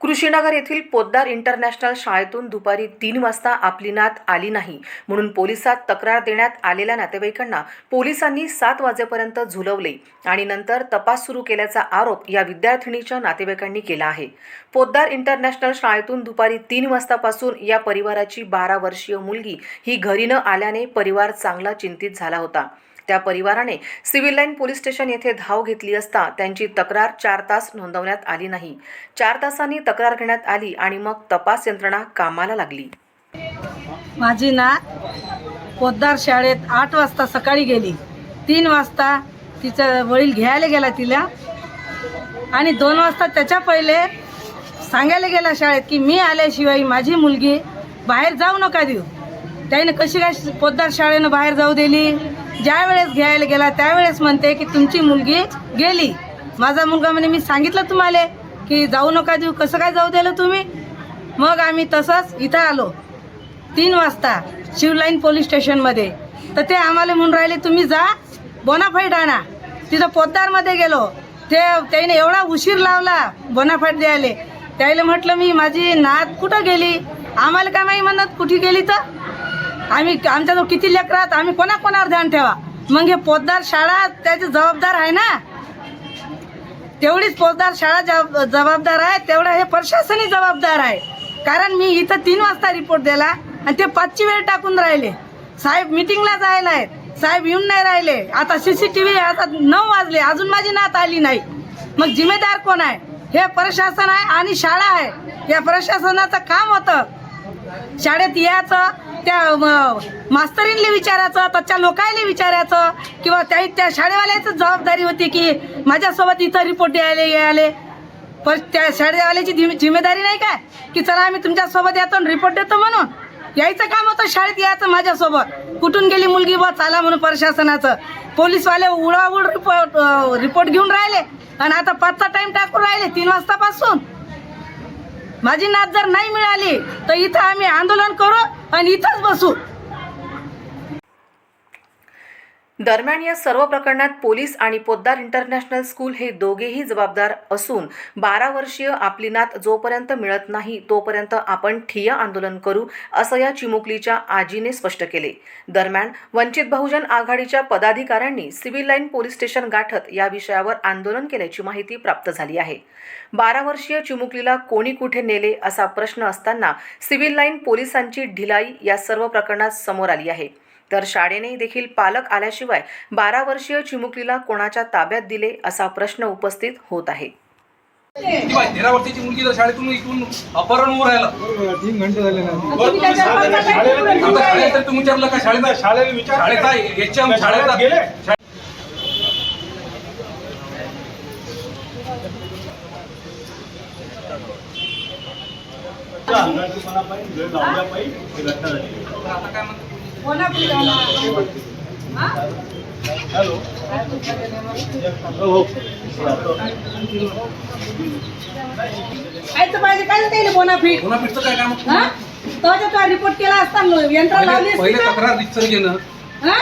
कृषीनगर येथील पोद्दार इंटरनॅशनल शाळेतून दुपारी तीन वाजता आपली नात आली नाही. म्हणून पोलिसात तक्रार देण्यात आलेल्या नातेवाईकांना पोलिसांनी सात वाजेपर्यंत झुलवले आणि नंतर तपास सुरू केल्याचा आरोप या विद्यार्थिनीच्या नातेवाईकांनी केला आहे. पोद्दार इंटरनॅशनल शाळेतून दुपारी तीन वाजतापासून या परिवाराची बारा वर्षीय मुलगी ही घरी न आल्याने परिवार चांगला चिंतित झाला होता. त्या परिवाराने सिव्हिल लाईन पोलीस स्टेशन येथे धाव घेतली असता त्यांची तक्रार चार तास नोंदवण्यात आली नाही. चार तासांनी तक्रार घेण्यात आली आणि मग तपास यंत्रणा कामाला लागली. माझी ना पोद्दार शाळेत आठ वाजता सकाळी गेली. तीन वाजता तिचा वडील घ्यायला गेला तिला आणि दोन वाजता त्याच्या पहिले सांगायला गेला शाळेत की मी आल्याशिवाय माझी मुलगी बाहेर जाऊ नका देऊ. त्याने कशी काय पोद्दार शाळेनं बाहेर जाऊ दिली? ज्या वेळेस घ्यायला गेला त्यावेळेस म्हणते की तुमची मुलगी गेली. माझा मुलगा म्हणे मी सांगितलं तुम्हाला की जाऊ नका देऊ. कसं काय जाऊ दिलं तुम्ही? मग आम्ही तसंच इथं आलो. तीन वाजता शिवलाईन पोलीस स्टेशनमध्ये. तर ते आम्हाला म्हणून राहिले तुम्ही जा बोनाफाईट आणा. तिथं पोद्दारमध्ये गेलो. ते त्याने एवढा उशीर लावला बोनाफाईट द्यायला. त्याला म्हटलं मी माझी नात कुठं गेली? आम्हाला काय माहिती म्हणत कुठे गेली तर? आम्ही आमच्याजवळ किती लेकरात आम्ही कोणा कोणावर ध्यान ठेवा? मग हे पोतदार शाळा त्याचे जबाबदार आहे ना? तेवढीच फौजदार शाळा जबाबदार आहे तेवढं हे प्रशासनही जबाबदार आहे. कारण मी इथं तीन वाजता रिपोर्ट दिला आणि ते पाचची वेळ टाकून राहिले. साहेब मिटिंगला जायला आहेत. साहेब येऊन नाही राहिले. आता सी सी टी व्ही आता नऊ वाजले. अजून माझी नात आली नाही. मग जिम्मेदार कोण आहे? हे प्रशासन आहे आणि शाळा आहे. या प्रशासनाचं काम होतं. शाळेत यायचं त्या म, मास्तरींले विचारायचं त्याच्या लोकायले विचारायचं किंवा त्या त्या शाळेवाल्याची जबाबदारी होती की माझ्यासोबत इथं रिपोर्ट द्यायला यायले. पण त्या शाळेवाल्याची जिम्मे- जिम्मेदारी नाही काय? की चला आम्ही तुमच्यासोबत येतो आणि रिपोर्ट देतो म्हणून. यायचं काम होतं शाळेत यायचं माझ्यासोबत. कुठून गेली मुलगी बा चाला म्हणून प्रशासनाचं. पोलीसवाले उडाउड रिपोर्ट रिपोर्ट घेऊन राहिले. आणि आता पाचचा टाइम टाकून राहिले तीन वाजतापासून. माझी नात जर नाही मिळाली तर इथं आम्ही आंदोलन करू आणि इथंच बसू. दरम्यान या सर्व प्रकरणात पोलीस आणि पोद्दार इंटरनॅशनल स्कूल हे दोघेही जबाबदार असून बारा वर्षीय आपली नात जोपर्यंत मिळत नाही तोपर्यंत आपण ठिय्या आंदोलन करू असं या चिमुकलीच्या आजीने स्पष्ट केले. दरम्यान वंचित बहुजन आघाडीच्या पदाधिकाऱ्यांनी सिव्हिल लाईन पोलीस स्टेशन गाठत या विषयावर आंदोलन केल्याची माहिती प्राप्त झाली आहे. बारा वर्षीय चिमुकलीला कोणी कुठे नेले असा प्रश्न असताना सिव्हिल लाईन पोलिसांची ढिलाई या सर्व प्रकरणात समोर आली आहे. तर शाळेने देखील पालक आल्याशिवाय बारा वर्षीय चिमुकलीला कोणाच्या ताब्यात दिले असा प्रश्न उपस्थित होत आहे. तेरा वर्षाची मुलगी जर शाळेतून इथून अपहरण राहिलं. तीन घंटे झाले ना. तुम्ही विचारलं का? शाळेत शाळेला विचार. शाळेचा एचएम शाळेचा गेले. आता काय म्हणतो? पाहिजे काय त्याला बोनाफीट पिठचं काय काम हा तो रिपोर्ट केला असता यंत्र लावली पहिले? तक्रार रितसर घेणं हा?